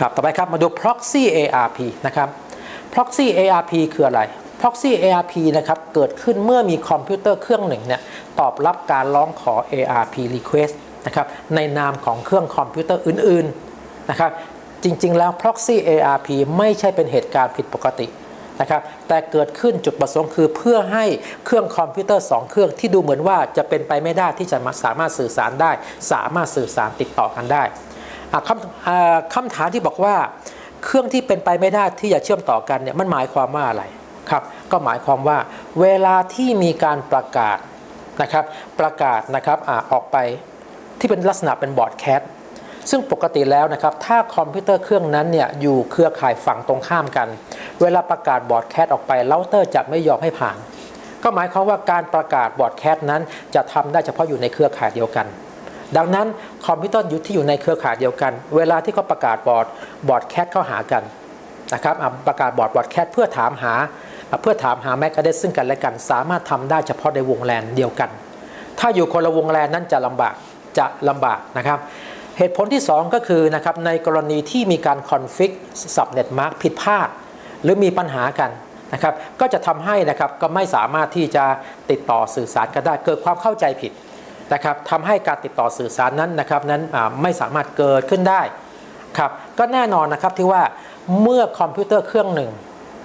ครับต่อไปครับมาดู proxy ARP นะครับ proxy ARP คืออะไร proxy ARP นะครับเกิดขึ้นเมื่อมีคอมพิวเตอร์เครื่องหนึ่งเนี่ยตอบรับการร้องขอ ARP request นะครับในนามของเครื่องคอมพิวเตอร์อื่นๆนะครับจริงๆแล้ว proxy ARP ไม่ใช่เป็นเหตุการณ์ผิดปกตินะครับแต่เกิดขึ้นจุดประสงค์คือเพื่อให้เครื่องคอมพิวเตอร์ 2 เครื่องที่ดูเหมือนว่าจะเป็นไปไม่ได้ที่จะมาสามารถสื่อสารได้ สามารถสื่อสารติดต่อกันได้ คำคำถามที่บอกว่าเครื่องที่เป็นไปไม่ได้ที่จะเชื่อมต่อกันเนี่ยมันหมายความว่าอะไรครับก็หมายความว่าเวลาที่มีการประกาศนะครับประกาศนะครับอออกไปที่เป็นลักษณะเป็นบอร์ดแคสซึ่งปกติแล้วนะครับถ้าคอมพิวเตอร์เครื่องนั้นเนี่ยอยู่เครือข่ายฝั่งตรงข้ามกัน เวลาประกาศบอร์ดแคสออกไปเราเตอร์จะไม่ยอมให้ผ่าน ก็หมายความว่าการประกาศบอร์ดแคสนั้นจะทำได้เฉพาะอยู่ในเครือข่ายเดียวกัน ดังนั้นคอมพิวเตอร์อยู่ที่อยู่ในเครือข่ายเดียวกัน เวลาที่เขาประกาศบอร์ดบอร์ดแคทเข้าหากันนะครับประกาศบอร์ดบอร์ดแคทเพื่อถามหาเพื่อถามหาแมกกาเดซึ่งกันและกัน สามารถทำได้เฉพาะในวงแลนเดียวกัน ถ้าอยู่คนละวงแลนนั้นจะลำบากจะลำบากนะครับ เหตุผลที่ 2 ก็คือนะครับในกรณีที่มีการคอนฟิกสับเน็ตมาร์กผิดพลาด หรือมีปัญหากันนะครับก็จะทำให้นะครับก็ไม่สามารถที่จะติดต่อสื่อสารกันได้เกิดความเข้าใจผิด นะครับทำให้การติดต่อสื่อสารนั้นนะครับนั้นไม่สามารถเกิดขึ้นได้ครับก็แน่นอนนะครับที่ว่าเมื่อคอมพิวเตอร์เครื่องหนึ่ง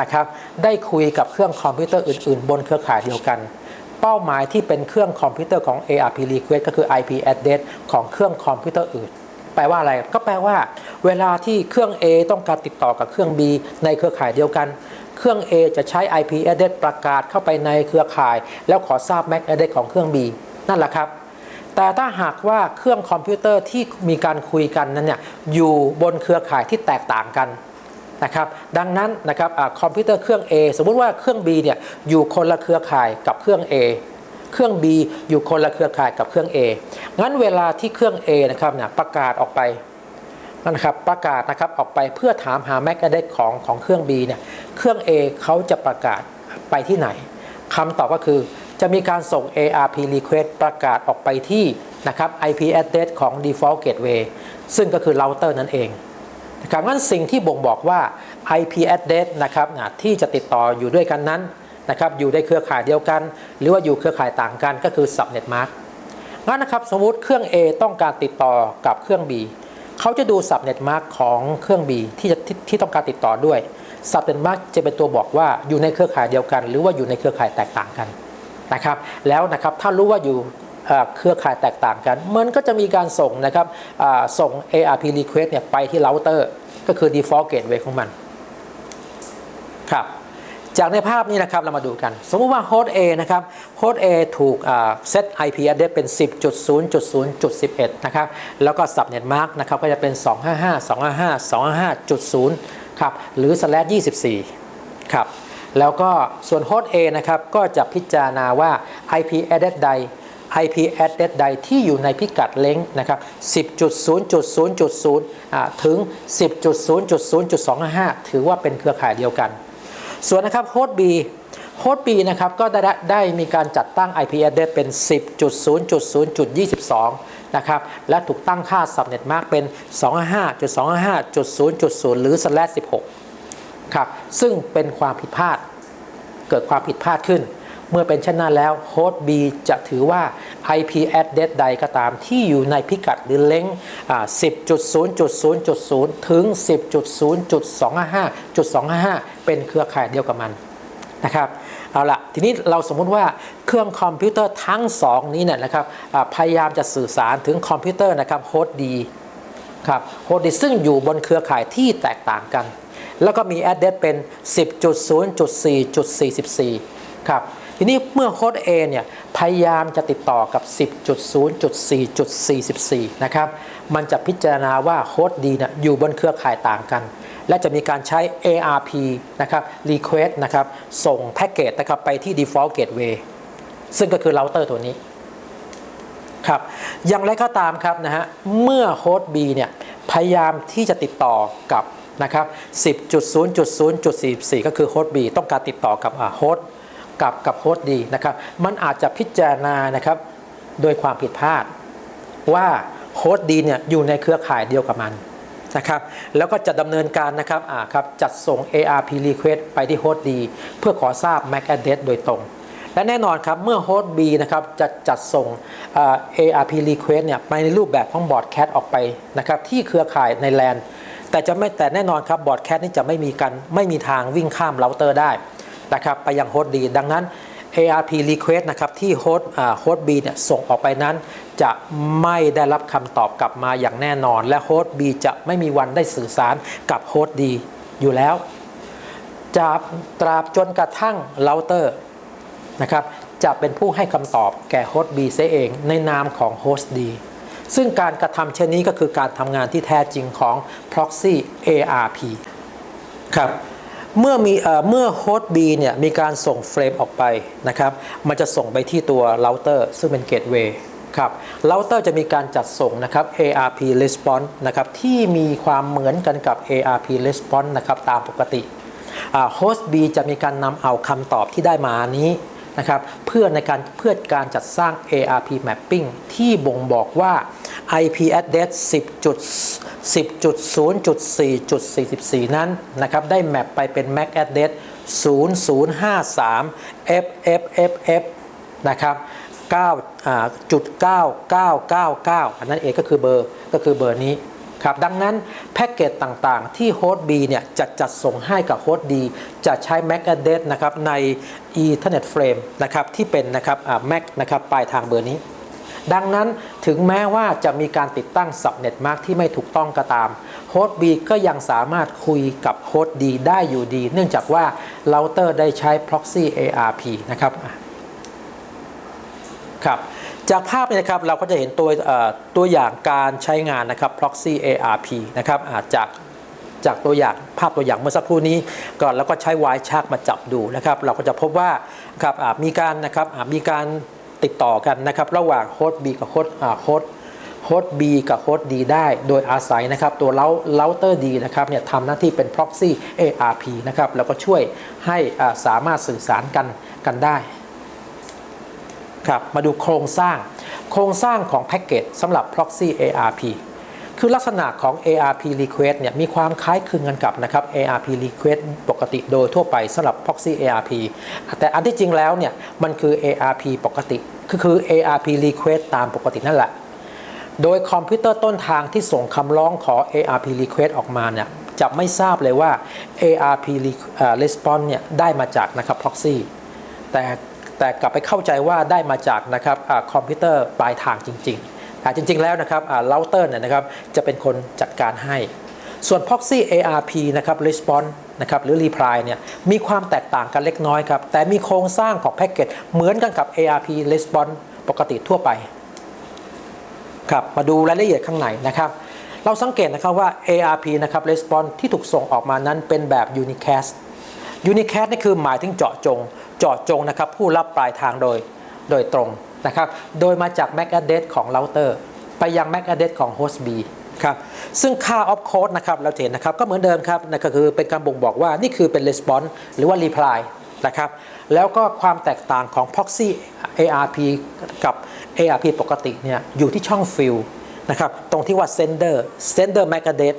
นะครับได้คุยกับเครื่องคอมพิวเตอร์อื่น ๆ บนเครือข่ายเดียวกัน เป้าหมายที่เป็นเครื่องคอมพิวเตอร์ของ ARP request ก็คือ IP address ของเครื่องคอมพิวเตอร์อื่น แปลว่าอะไรก็แปลว่า เวลาที่เครื่อง A ต้องการติดต่อกับเครื่อง B ในเครือข่ายเดียวกัน เครื่อง A จะใช้ IP address ประกาศเข้าไปในเครือข่าย แล้วขอทราบ MAC address ของเครื่อง B นั่นแหละครับ แต่ถ้าหากว่าเครื่องคอมพิวเตอร์ที่มีการคุยกันนั้นเนี่ยอยู่บนเครือข่ายที่แตกต่างกันนะครับดังนั้นนะครับอคอมพิวเตอร์เครื่อง A สมมุติว่าเครื่อง B เนี่ยอยู่คนละเครือข่ายกับเครื่อง A เครื่อง B อยู่คนละเครือข่ายกับเครื่อง A งั้นเวลาที่เครื่อง A นะครับเนี่ยประกาศออกไปนะครับประกาศนะครับออกไปเพื่อถามหา MAC address ของของเครื่อง B เนี่ยเครื่อง A เขาจะประกาศไปที่ไหนคำตอบก็คือ จะมีการส่ง ARP request ประกาศออกไปที่นะครับ IP address ของ default gateway ซึ่งก็คือ router นั่นเองนะครับงั้นสิ่งที่บ่งบอกว่า IP address นะครับนะที่จะติดต่ออยู่ด้วยกันนั้นนะครับอยู่ในเครือข่ายเดียวกัน หรือว่าอยู่เครือข่ายต่างกันก็คือ subnet mask งั้นนะครับสมมุติเครื่อง A ต้องการติดต่อกับเครื่อง B เขาจะดู subnet mask ของเครื่อง B ที่จะทที่ต้องการติดต่อด้วย subnet mask จะเป็นตัวบอกว่าอยู่ในเครือข่ายเดียวกัน หรือว่าอยู่ในเครือข่ายแตกต่างกัน นะครับ แล้วนะครับถ้ารู้ว่าอยู่เครือข่ายแตกต่างกัน มันก็จะมีการส่งนะครับส่ง ARP request เนี่ยไปที่ router ก็คือ default gateway ของมันครับจากในภาพนี้นะครับเรามาดูกัน สมมุติว่าโฮสต์ A นะครับโฮสต์ A ถูกเซต IP address เป็น 10.0.0.11 นะครับ แล้วก็ subnet mask นะครับก็จะเป็น 255 255 255.0 ครับ หรือ slash 24 ครับ แล้วก็ส่วนโฮสต์ A นะครับก็จะพิจารณาว่า IP address ใด IP address ใดที่อยู่ในพิกัดเล้งนะครับ 10.0.0.0 ถึง 10.0.0.255 ถือว่าเป็นเครือข่ายเดียวกัน ส่วนนะครับโฮสต์ B โฮสต์ B นะครับก็ได้ได้มีการจัดตั้ง IP address เป็น 10.0.0.22 นะครับและถูกตั้งค่า subnet mark เป็น 255.255.0.0 หรือ slash 16 ครับซึ่งเป็นความผิดพลาด เกิดความผิดพลาดขึ้น เมื่อเป็นเช่นนั้นแล้วโฮสต์ B จะถือว่า IP address ใดก็ตามที่อยู่ในพิกัดหรือเล้ง10.0.0.0 ถึง 10.0.255.255 เป็นเครือข่ายเดียวกับมันนะครับเอาละทีนี้เราสมมุติว่าเครื่องคอมพิวเตอร์ทั้งสองนี้เนี่ยนะครับพยายามจะสื่อสารถึงคอมพิวเตอร์นะครับโฮสต์ D ครับโฮสต์ D ซึ่งอยู่บนเครือข่ายที่แตกต่างกัน แล้วก็มี address เป็น 10.0.4.44 ครับ ทีนี้เมื่อโฮสต์ A เนี่ย พยายามจะติดต่อกับ 10.0.4.44 นะครับ มันจะพิจารณาว่าโฮสต์ D เนี่ยอยู่บนเครือข่ายต่างกัน และจะมีการใช้ ARP นะครับ request นะครับ ส่งแพ็กเกจนะครับไปที่ default gateway ซึ่งก็คือเราเตอร์ตัวนี้ครับอย่างไรก็ตามครับนะฮะเมื่อโฮสต์ B เนี่ยพยายามที่จะติดต่อกับ นะครับ 10.0.0.44 ก็คือโฮสต์ B ต้องการติดต่อกับโฮสต์กับกับโฮสต์ D นะครับ มันอาจจะพิจารณานะครับโดยความผิดพลาด ว่าโฮสต์ D เนี่ยอยู่ในเครือข่ายเดียวกับมันนะครับแล้วก็จะดำเนินการนะครับอ่าครับจัดส่ง ARP request ไปที่โฮสต์ D เพื่อขอทราบ MAC address โดยตรงและแน่นอนครับ เมื่อโฮสต์ B นะครับจะจัดส่ง ARP request เนี่ยไปในรูปแบบของบอร์ดแค t ออกไปนะครับที่เครือข่ายในแลน แต่จะไม่แต่แน่นอนครับบอร์ดแค t นี่จะไม่มีกันไม่มีทางวิ่งข้ามเราเตอร์ได้นะครับไปยังโฮสต์ D ดังนั้น ARP request นะครับที่โฮสต์โฮสต์ B เนี่ยส่งออกไปนั้น จะไม่ได้รับคำตอบกลับมาอย่างแน่นอน และโฮสต์ B จะไม่มีวันได้สื่อสารกับโฮสต์ D อยู่แล้วจะตราบจนกระทั่งเราเตอร์นะครับจะเป็นผู้ให้คำตอบแก่โฮสต์ B เสียเองในนามของโฮสต์ D ซึ่งการกระทำเช่นนี้ก็คือการทำงานที่แท้จริงของ proxy ARP ครับเมื่อมีเอ่อเมื่อโฮสต์ B เนี่ยมีการส่งเฟรมออกไปนะครับมันจะส่งไปที่ตัวเราเตอร์ซึ่งเป็นเกตเวย์ครับเราเตอร์จะมีการจัดส่งนะครับ ARP response นะครับที่มีความเหมือนกันกับ ARP response นะครับตามปกติโฮสต์ B จะมีการนำเอาคำตอบที่ได้มานี้นะครับเพื่อในการเพื่อการจัดสร้าง ARP mapping ที่บ่งบอกว่า IP address 10.10.0.4.44 นั้นนะครับได้แมปไปเป็น MAC address 0053 FFFF นะครับ9จุด9999 อันนั้นเองก็คือเบอร์ก็คือเบอร์นี้ครับดังนั้นแพ็กเกจต่างๆ ที่โฮสต์ B เนี่ยจะจัดส่งให้กับโฮสต์ D จะใช้ MAC address นะครับใน Ethernet frame นะครับที่เป็นนะครับ MAC นะครับปลายทางเบอร์นี้ ดังนั้นถึงแม้ว่าจะมีการติดตั้ง subnet mask ที่ไม่ถูกต้องก็ตามโฮสต์ B ก็ยังสามารถคุยกับโฮสต์ D ได้อยู่ดี เนื่องจากว่าเราเตอร์ได้ใช้ proxy ARP นะครับครับจากภาพเนี่ยนะครับเราก็จะเห็นตัวตัวอย่างการใช้งานนะครับ proxy ARP นะครับจากจากตัวอย่างภาพตัวอย่างเมื่อสักครู่นี้ก่อนแล้วก็ใช้วายชากมาจับดูนะครับ เราก็จะพบว่าครับมีการนะครับมีการ ติดต่อกันนะครับระหว่างโฮสต์ B กับโฮสต์อ่าโฮสต์โฮสต์ B กับโฮสต์ D ได้โดยอาศัยนะครับตัวเลาเลาเตอร์ D นะครับเนี่ยทำหน้าที่เป็น proxy ARP นะครับแล้วก็ช่วยให้อ่าสามารถสื่อสารกันกันได้ครับมาดูโครงสร้าง โครงสร้างของแพ็กเกจสำหรับ proxy ARP คือลักษณะของ ARP request เนี่ยมีความคล้ายคลึงกันกับนะครับ ARP request ปกติโดยทั่วไปสำหรับ proxy ARP แต่อันที่จริงแล้วเนี่ยมันคือ ARP ปกติคือคือ ARP request ตามปกตินั่นแหละ โดยคอมพิวเตอร์ต้นทางที่ส่งคำร้องขอ ARP request ออกมาเนี่ยจะไม่ทราบเลยว่า ARP response เนี่ยได้มาจากนะครับ proxy แต่แต่กลับไปเข้าใจว่าได้มาจากนะครับคอมพิวเตอร์ปลายทางจริง ๆ จริงๆแล้วนะครับเราเตอร์เนี่ยนะครับจะเป็นคนจัดการให้ ส่วน proxy ARP นะครับ response นะครับหรือ reply เนี่ยมีความแตกต่างกันเล็กน้อยครับ แต่มีโครงสร้างของแพ็กเกจเหมือนกันกับ ARP response ปกติทั่วไปครับมาดูรายละเอียดข้างในนะครับเราสังเกตนะครับว่า ARP นะครับ response ที่ถูกส่งออกมานั้นเป็นแบบ unicast unicast นี่คือหมายถึงเจาะจง เจาะจงนะครับผู้รับปลายทางโดย โดยตรง นะครับ โดยมาจาก MAC address ของ router ไปยัง MAC address ของ host B ครับ ซึ่งค่า of code นะครับเราเห็นนะครับ ก็เหมือนเดิมครับนั่นก็คือเป็นการบ่งบอกว่านี่คือเป็น response หรือว่า reply นะครับ แล้วก็ความแตกต่างของ proxy ARP กับ ARP ปกติเนี่ยอยู่ที่ช่อง field นะครับ ตรงที่ว่า sender sender MAC address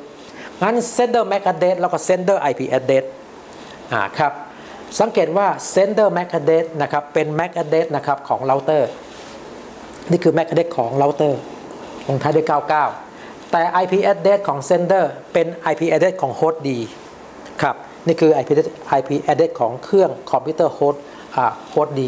งั้น sender MAC address แล้วก็ sender IP address อ่าครับ สังเกตว่า sender MAC address นะครับ เป็น MAC address นะครับของ router นี่คือ MAC address ของเราเตอร์ลงท้ายด้วย 99 แต่ IP address ของ sender เป็น IP address ของ host D ครับ นี่คือ IP address, IP address ของเครื่องคอมพิวเตอร์ host host D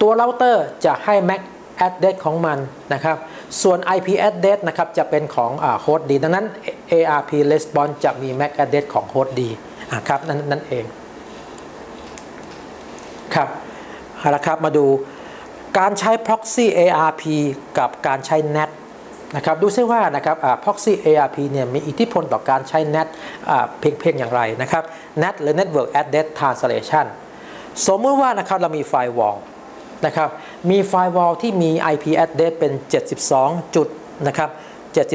ตัวเราเตอร์จะให้ MAC address ของมันนะครับ ส่วน IP address นะครับจะเป็นของ host D ดังนั้น ARP response จะมี MAC address ของ host D ครับนั่นนั่นเอง ครับเอาละครับมาดู การใช้ proxy ARP กับการใช้ NAT นะครับดูซิว่านะครับ proxy ARP เนี่ยมีอิทธิพลต่อการใช้ NAT เพียงเพียงอย่างไรนะครับ NAT หรือ Network Address Translation สมมติว่านะครับเรามีไฟวอลนะครับมีไฟวอลที่มี IP address เป็น 72จุดนะครับ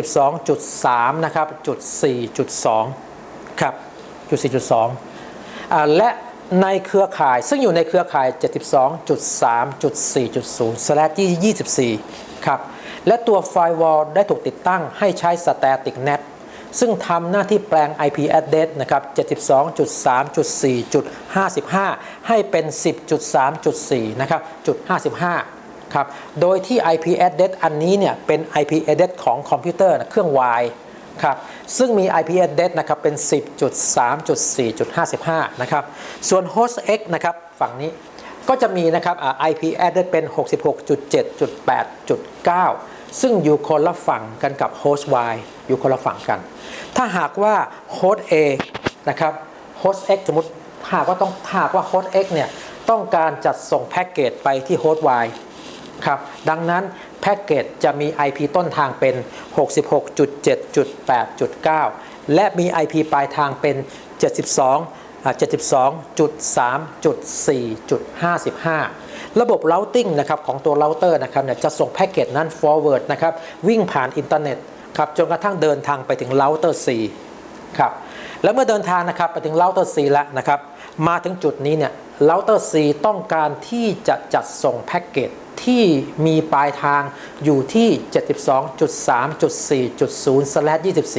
72.3นะครับจุด4จุด2ครับจุด4จุด2อ่าและ ในเครือข่าย ซึ่งอยู่ในเครือข่าย 72.3.4.0/24 ครับ และตัวไฟวอลได้ถูกติดตั้งให้ใช้ Static Net ซึ่งทำหน้าที่แปลง IP address นะครับ 72.3.4.55 ให้เป็น 10.3.4 นะครับจุด55 ครับ โดยที่ IP address อันนี้เนี่ยเป็น IP address ของคอมพิวเตอร์เครื่อง Y ครับซึ่งมี IP address นะครับเป็น 10.3.4.55 นะครับส่วน host X นะครับฝั่งนี้ก็จะมีนะครับ IP address เป็น 66.7.8.9 ซึ่งอยู่คนละฝั่งกันกับ host Y อยู่คนละฝั่งกัน ถ้าหากว่า host A นะครับ host X สมมติหากว่าต้องหากว่า host X เนี่ยต้องการจัดส่งแพ็กเกจไปที่ host Y ครับดังนั้น แพ็กเกจจะมี IP ต้นทางเป็น 66.7.8.9 และมี IP ปลายทางเป็น 72.72.3.4.55 ระบบ routing นะครับของตัว router นะครับเนี่ยจะส่งแพ็กเกจนั้น forward นะครับวิ่งผ่านอินเทอร์เน็ตครับจนกระทั่งเดินทางไปถึง router C ครับแล้วเมื่อเดินทางนะครับไปถึง router C แล้วนะครับ มาถึงจุดนี้เนี่ย router C ต้องการที่จะจัดส่งแพ็กเกจ ที่มีปลายทางอยู่ที่ 72.3.4.0/24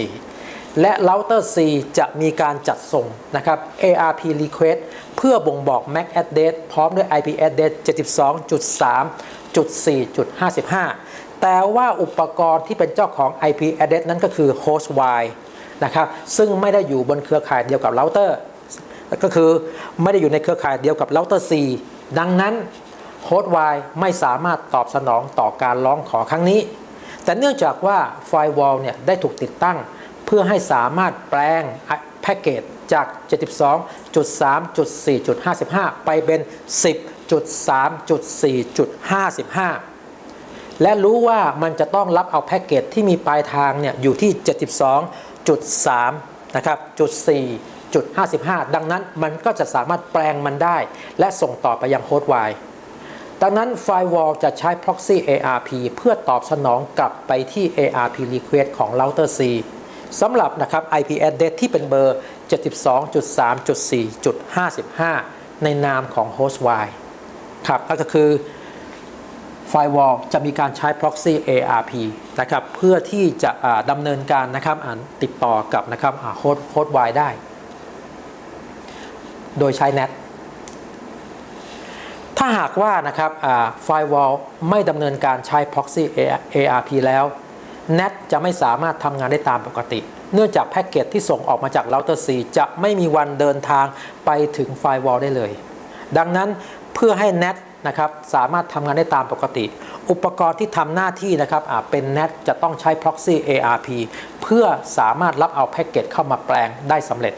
และ router C จะมีการจัดส่งนะครับ ARP request เพื่อบ่งบอก MAC address พร้อมด้วย IP address 72.3.4.55 แต่ว่าอุปกรณ์ที่เป็นเจ้าของ IP address นั้นก็คือ host Y นะครับ ซึ่งไม่ได้อยู่บนเครือข่ายเดียวกับ router ก็คือไม่ได้อยู่ในเครือข่ายเดียวกับ router C ดังนั้น host Y ไม่สามารถตอบสนองต่อการร้องขอครั้งนี้ แต่เนื่องจากว่า Firewall เนี่ยได้ถูกติดตั้ง เพื่อให้สามารถแปลงแพ็กเกจจาก 72.3.4.55 ไปเป็น 10.3.4.55 และรู้ว่ามันจะต้องรับเอาแพ็กเกจที่มีปลายทางเนี่ยอยู่ที่ 72.3 นะครับจุด4จุด55 ดังนั้นมันก็จะสามารถแปลงมันได้ และส่งต่อไปยังโฮสต์ Y ดังนั้น Firewall จะใช้ Proxy ARP เพื่อตอบสนองกลับไปที่ ARP Request ของ Router C สำหรับนะครับ IP address ที่เป็นเบอร์ 72.3.4.55 ในนามของ Host Y ครับก็คือ Firewall จะมีการใช้ Proxy ARP นะครับเพื่อที่จะดำเนินการนะครับติดต่อกับนะครับ Host Host Y ได้ โดยใช้ NAT ถ้าหากว่านะครับอ่า Firewall ไม่ดำเนินการใช้ Proxy ARP แล้ว NAT จะไม่สามารถทำงานได้ตามปกติ เนื่องจากแพ็กเกจที่ส่งออกมาจาก Router C จะไม่มีวันเดินทางไปถึง Firewall ได้เลย ดังนั้นเพื่อให้ NAT นะครับสามารถทำงานได้ตามปกติ อุปกรณ์ที่ทำหน้าที่นะครับเป็น NAT จะต้องใช้ Proxy ARP เพื่อสามารถรับเอาแพ็กเกจเข้ามาแปลงได้สำเร็จ